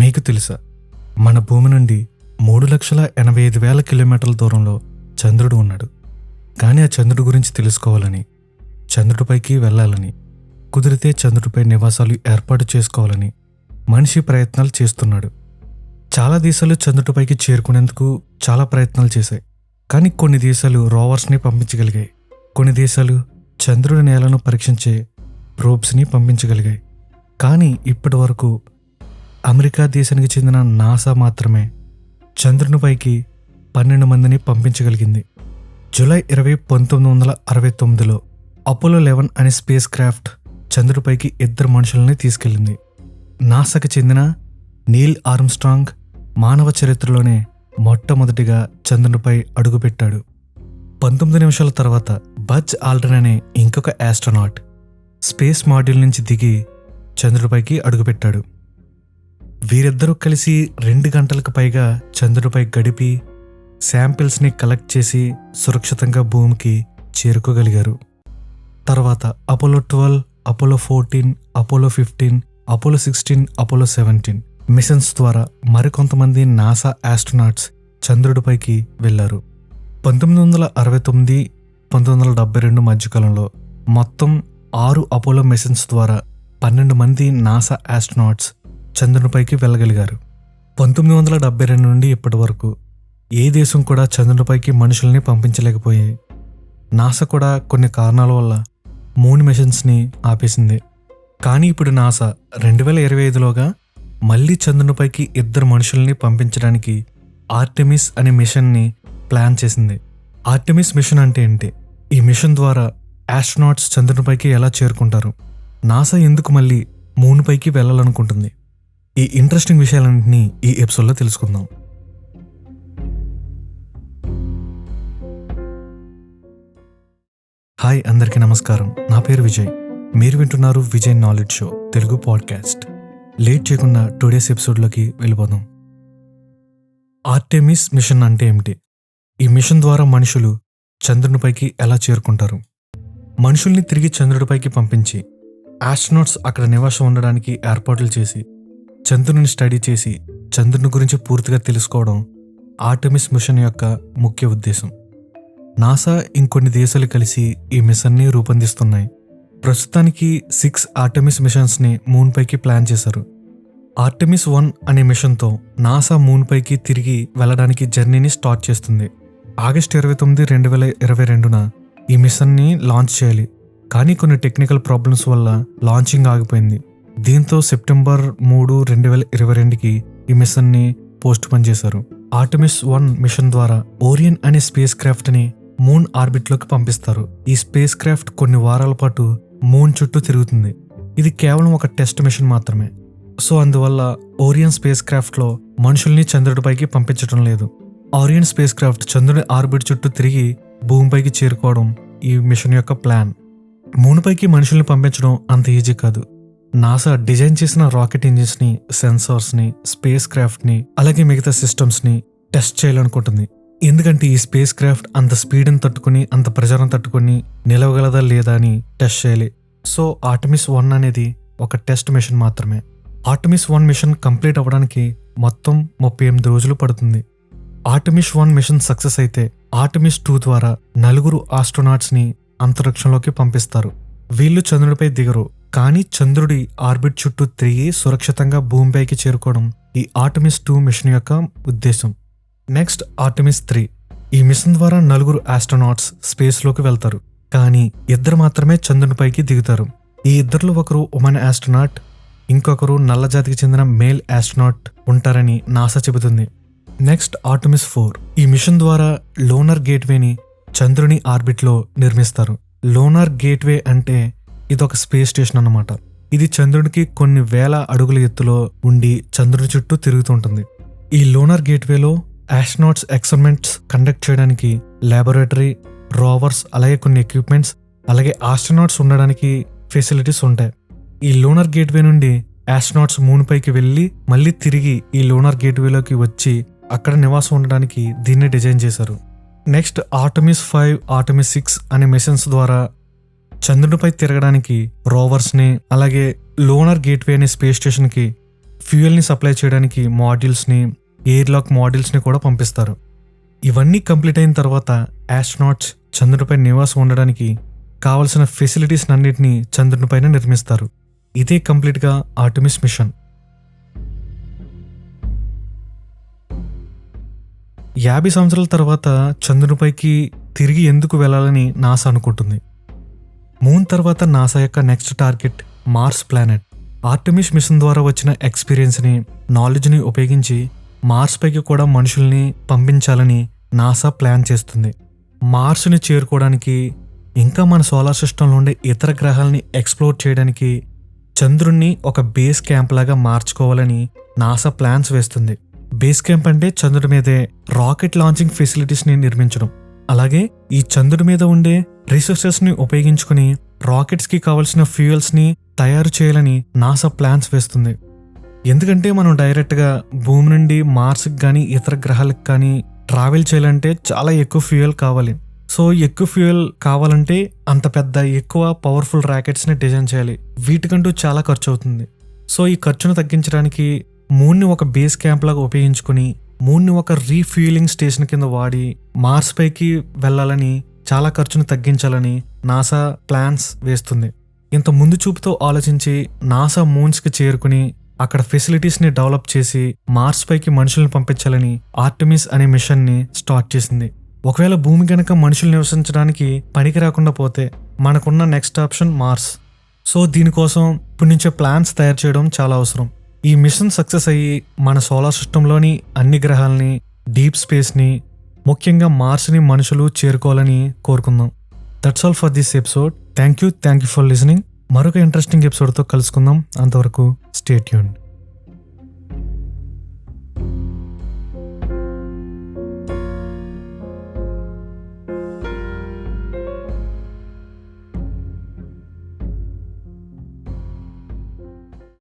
మీకు తెలుసా? మన భూమి నుండి మూడు లక్షల ఎనభై ఐదు వేల కిలోమీటర్ల దూరంలో చంద్రుడు ఉన్నాడు. కానీ ఆ చంద్రుడి గురించి తెలుసుకోవాలని చంద్రుడిపైకి వెళ్ళాలని కుదిరితే చంద్రుడిపై నివాసాలు ఏర్పాటు చేసుకోవాలని మనిషి ప్రయత్నాలు చేస్తున్నాడు. చాలా దేశాలు చంద్రుడిపైకి చేరుకునేందుకు చాలా ప్రయత్నాలు చేశాయి. కానీ కొన్ని దేశాలు రోవర్స్ని పంపించగలిగాయి. కొన్ని దేశాలు చంద్రుడి నేలను పరీక్షించే ప్రోబ్స్ని పంపించగలిగాయి. కానీ ఇప్పటి వరకు అమెరికా దేశానికి చెందిన నాసా మాత్రమే చంద్రునిపైకి పన్నెండు మందిని పంపించగలిగింది. జూలై ఇరవై పంతొమ్మిది వందల అరవై తొమ్మిదిలో అపోలో లెవెన్ అనే స్పేస్ క్రాఫ్ట్ చంద్రుడిపైకి ఇద్దరు మనుషుల్ని తీసుకెళ్ళింది. నాసాకి చెందిన నీల్ ఆర్మ్స్ట్రాంగ్ మానవ చరిత్రలోనే మొట్టమొదటిగా చంద్రునిపై అడుగుపెట్టాడు. పంతొమ్మిది నిమిషాల తర్వాత బజ్ ఆల్డన్ అనే ఇంకొక ఆస్ట్రోనాట్ స్పేస్ మాడ్యూల్ నుంచి దిగి చంద్రుడిపైకి అడుగుపెట్టాడు. వీరిద్దరూ కలిసి రెండు గంటలకు పైగా చంద్రుడిపై గడిపి శాంపిల్స్ని కలెక్ట్ చేసి సురక్షితంగా భూమికి చేరుకోగలిగారు. తర్వాత Apollo twelve Apollo fourteen Apollo fifteen Apollo sixteen Apollo seventeen missions ద్వారా మరికొంతమంది నాసా ఆస్ట్రోనాట్స్ చంద్రుడిపైకి వెళ్ళారు పంతొమ్మిది వందల అరవై తొమ్మిది పంతొమ్మిది వందల డెబ్బై రెండు మధ్యకాలంలో మొత్తం ఆరు అపోలో మిషన్స్ ద్వారా పన్నెండు మంది నాసా ఆస్ట్రోనాట్స్ చంద్రునిపైకి వెళ్ళగలిగారు. పంతొమ్మిది వందల డెబ్బై రెండు నుండి ఇప్పటి వరకు ఏ దేశం కూడా చంద్రునిపైకి మనుషుల్ని పంపించలేకపోయాయి. నాసా కూడా కొన్ని కారణాల వల్ల మూన్ మిషన్స్ని ఆపేసింది. కానీ ఇప్పుడు నాసా రెండు వేల ఇరవై ఐదులోగా మళ్ళీ చంద్రునిపైకి ఇద్దరు మనుషుల్ని పంపించడానికి ఆర్టెమిస్ అనే మిషన్ని ప్లాన్ చేసింది. ఆర్టెమిస్ మిషన్ అంటే ఏంటి? ఈ మిషన్ ద్వారా ఆస్ట్రోనాట్స్ చంద్రునిపైకి ఎలా చేరుకుంటారు? నాసా ఎందుకు మళ్ళీ మూన్పైకి వెళ్ళాలనుకుంటుంది? ఈ ఇంట్రెస్టింగ్ విషయాలన్నింటినీ ఈ ఎపిసోడ్లో తెలుసుకుందాం. హాయ్ అందరికీ నమస్కారం. నా పేరు విజయ్. మీరు వింటున్నారు Vijay knowledge show Telugu podcast late చేయకుండా టుడేస్ ఎపిసోడ్లోకి వెళ్ళిపోదాం. ఆర్టెమిస్ మిషన్ అంటే ఏమిటి? ఈ మిషన్ ద్వారా మనుషులు చంద్రునిపైకి ఎలా చేరుకుంటారు? మనుషుల్ని తిరిగి చంద్రుడిపైకి పంపించి ఆస్ట్రోనాట్స్ అక్కడ నివాసం ఉండడానికి ఏర్పాట్లు చేసి చంద్రుని స్టడీ చేసి చంద్రుని గురించి పూర్తిగా తెలుసుకోవడం ఆర్టమిస్ మిషన్ యొక్క ముఖ్య ఉద్దేశం. నాసా ఇంకొన్ని దేశాలు కలిసి ఈ మిషన్ని రూపొందిస్తున్నాయి. ప్రస్తుతానికి సిక్స్ ఆర్టమిస్ మిషన్స్ని మూన్పైకి ప్లాన్ చేశారు. ఆర్టమిస్ వన్ అనే మిషన్తో నాసా మూన్పైకి తిరిగి వెళ్ళడానికి జర్నీని స్టార్ట్ చేస్తుంది. ఆగస్టు ఇరవై తొమ్మిది రెండు వేల ఇరవై రెండున ఈ మిషన్ని లాంచ్ చేయాలి. కానీ కొన్ని టెక్నికల్ ప్రాబ్లమ్స్ వల్ల లాంచింగ్ ఆగిపోయింది. దీంతో సెప్టెంబర్ మూడు రెండు వేల ఇరవై రెండుకి ఈ మిషన్ని పోస్ట్ పోన్ చేశారు. ఆర్టమిస్ వన్ మిషన్ ద్వారా ఓరియన్ అనే స్పేస్ క్రాఫ్ట్ని మూన్ ఆర్బిట్లోకి పంపిస్తారు. ఈ స్పేస్ క్రాఫ్ట్ కొన్ని వారాల పాటు మూన్ చుట్టూ తిరుగుతుంది. ఇది కేవలం ఒక టెస్ట్ మిషన్ మాత్రమే. సో అందువల్ల ఓరియన్ స్పేస్ క్రాఫ్ట్లో మనుషుల్ని చంద్రుడిపైకి పంపించడం లేదు. ఆరియన్ స్పేస్ క్రాఫ్ట్ చంద్రుడి ఆర్బిట్ చుట్టూ తిరిగి భూమిపైకి చేరుకోవడం ఈ మిషన్ యొక్క ప్లాన్. మూనుపైకి మనుషుల్ని పంపించడం అంత ఈజీ కాదు. నాసా డిజైన్ చేసిన రాకెట్ ఇంజిన్స్ని సెన్సార్స్ని స్పేస్ క్రాఫ్ట్ని అలాగే మిగతా సిస్టమ్స్ని టెస్ట్ చేయాలనుకుంటుంది. ఎందుకంటే ఈ స్పేస్ క్రాఫ్ట్ అంత స్పీడ్ని తట్టుకుని అంత ప్రెజర్ని తట్టుకుని నిలవగలదా లేదా అని టెస్ట్ చేయాలి. సో ఆర్టమిస్ వన్ అనేది ఒక టెస్ట్ మిషన్ మాత్రమే. ఆర్టమిస్ వన్ మిషన్ కంప్లీట్ అవ్వడానికి మొత్తం ముప్పై ఎనిమిది రోజులు పడుతుంది. ఆర్టమిస్ వన్ మిషన్ సక్సెస్ అయితే ఆర్టమిస్ టూ ద్వారా నలుగురు ఆస్ట్రోనాట్స్ని అంతరిక్షంలోకి పంపిస్తారు. వీళ్ళు చంద్రుడిపై దిగరు. కానీ చంద్రుడి ఆర్బిట్ చుట్టూ తిరిగి సురక్షితంగా భూమిపైకి చేరుకోవడం ఈ ఆర్టమిస్ టూ మిషన్ యొక్క ఉద్దేశం. Next Artemis three. ఈ మిషన్ ద్వారా నలుగురు ఆస్ట్రోనాట్స్ స్పేస్లోకి వెళ్తారు కానీ ఇద్దరు మాత్రమే చంద్రునిపైకి దిగుతారు. ఈ ఇద్దరిలో ఒకరు ఉమెన్ ఆస్ట్రోనాట్ ఇంకొకరు నల్ల జాతికి చెందిన మేల్ ఆస్ట్రోనాట్ ఉంటారని నాసా చెబుతుంది. Next Artemis four. ఈ మిషన్ ద్వారా లోనర్ గేట్వేని చంద్రుని ఆర్బిట్లో నిర్మిస్తారు. లోనార్ గేట్వే అంటే ఇదొక స్పేస్ స్టేషన్ అన్నమాట. ఇది చంద్రుడికి కొన్ని వేల అడుగుల ఎత్తులో ఉండి చంద్రుడి చుట్టూ తిరుగుతుంటుంది ఈ లోనర్ గేట్వేలో ఆస్ట్రోనాట్స్ ఎక్స్పెరిమెంట్స్ కండక్ట్ చేయడానికి లాబొరేటరీ రోవర్స్ అలాగే కొన్ని ఎక్విప్మెంట్స్ అలాగే ఆస్ట్రోనాట్స్ ఉండడానికి ఫెసిలిటీస్ ఉంటాయి. ఈ లోనర్ గేట్వే నుండి ఆస్ట్రోనాట్స్ మూన్ పైకి వెళ్ళి మళ్ళీ తిరిగి ఈ లోనర్ గేట్వేలోకి వచ్చి అక్కడ నివాసం ఉండడానికి దీన్ని డిజైన్ చేశారు. Next Artemis five Artemis six అనే మిషన్స్ ద్వారా చంద్రుడిపై తిరగడానికి రోవర్స్ని అలాగే లోనర్ గేట్వే అనే స్పేస్ స్టేషన్కి ఫ్యూయల్ని సప్లై చేయడానికి మాడ్యూల్స్ని ఎయిర్లాక్ మాడ్యూల్స్ని కూడా పంపిస్తారు. ఇవన్నీ కంప్లీట్ అయిన తర్వాత ఆస్ట్రోనాట్స్ చంద్రుడిపై నివాసం ఉండడానికి కావలసిన ఫెసిలిటీస్ అన్నింటినీ చంద్రునిపైన నిర్మిస్తారు. ఇదే కంప్లీట్గా ఆర్టమిస్ మిషన్. యాభై సంవత్సరాల తర్వాత చంద్రునిపైకి తిరిగి ఎందుకు వెళ్ళాలని నాసా అనుకుంటుంది. మూన్ తర్వాత నాసా యొక్క next target Mars planet Artemis mission ద్వారా వచ్చిన ఎక్స్పీరియన్స్ని నాలెడ్జ్ని ఉపయోగించి మార్స్ పైకి కూడా మనుషుల్ని పంపించాలని నాసా ప్లాన్ చేస్తుంది. మార్స్ని చేరుకోవడానికి ఇంకా మన సోలార్ సిస్టంలో ఉండే ఇతర గ్రహాలని ఎక్స్ప్లోర్ చేయడానికి చంద్రుణ్ణి ఒక బేస్ క్యాంప్ లాగా మార్చుకోవాలని నాసా ప్లాన్స్ వేస్తుంది. బేస్ క్యాంప్ అంటే చంద్రుడి మీదే రాకెట్ లాంచింగ్ ఫెసిలిటీస్ని నిర్మించడం. అలాగే ఈ చంద్రుడి మీద ఉండే రిసోర్సెస్ని ఉపయోగించుకుని రాకెట్స్కి కావలసిన ఫ్యూయల్స్ని తయారు చేయాలని నాసా ప్లాన్స్ వేస్తుంది. ఎందుకంటే మనం డైరెక్ట్గా భూమి నుండి మార్స్కి కానీ ఇతర గ్రహాలకు కానీ ట్రావెల్ చేయాలంటే చాలా ఎక్కువ ఫ్యూయల్ కావాలి. సో ఎక్కువ ఫ్యూయల్ కావాలంటే అంత పెద్ద ఎక్కువ పవర్ఫుల్ ర్యాకెట్స్ని డిజైన్ చేయాలి. వీటికంటూ చాలా ఖర్చు అవుతుంది సో ఈ ఖర్చును తగ్గించడానికి మూన్ని ఒక బేస్ క్యాంప్ లాగా ఉపయోగించుకుని మూన్ని ఒక రీఫ్యూలింగ్ స్టేషన్ కింద వాడి మార్స్ పైకి వెళ్ళాలని చాలా ఖర్చును తగ్గించాలని నాసా ప్లాన్స్ వేస్తుంది. ఇంత ముందు చూపుతో ఆలోచించి నాసా మూన్స్కి చేరుకుని అక్కడ ఫెసిలిటీస్ని డెవలప్ చేసి మార్స్ పైకి మనుషుల్ని పంపించాలని ఆర్టమిస్ అనే మిషన్ని స్టార్ట్ చేసింది. ఒకవేళ భూమి గనక మనుషులు నివసించడానికి పనికి రాకుండా పోతే మనకున్న నెక్స్ట్ ఆప్షన్ మార్స్. సో దీనికోసం ఇప్పటి నుంచే ప్లాన్స్ తయారు చేయడం చాలా అవసరం. ఈ మిషన్ సక్సెస్ అయ్యి మన సోలార్ సిస్టంలోని అన్ని గ్రహాలని డీప్ స్పేస్ని ముఖ్యంగా మార్స్ని మనుషులు చేరుకోవాలని కోరుకుందాం. That's all for this episode thank you thank you for listening మరొక ఇంట్రెస్టింగ్ ఎపిసోడ్తో కలుసుకుందాం. అంతవరకు స్టేట్ యూన్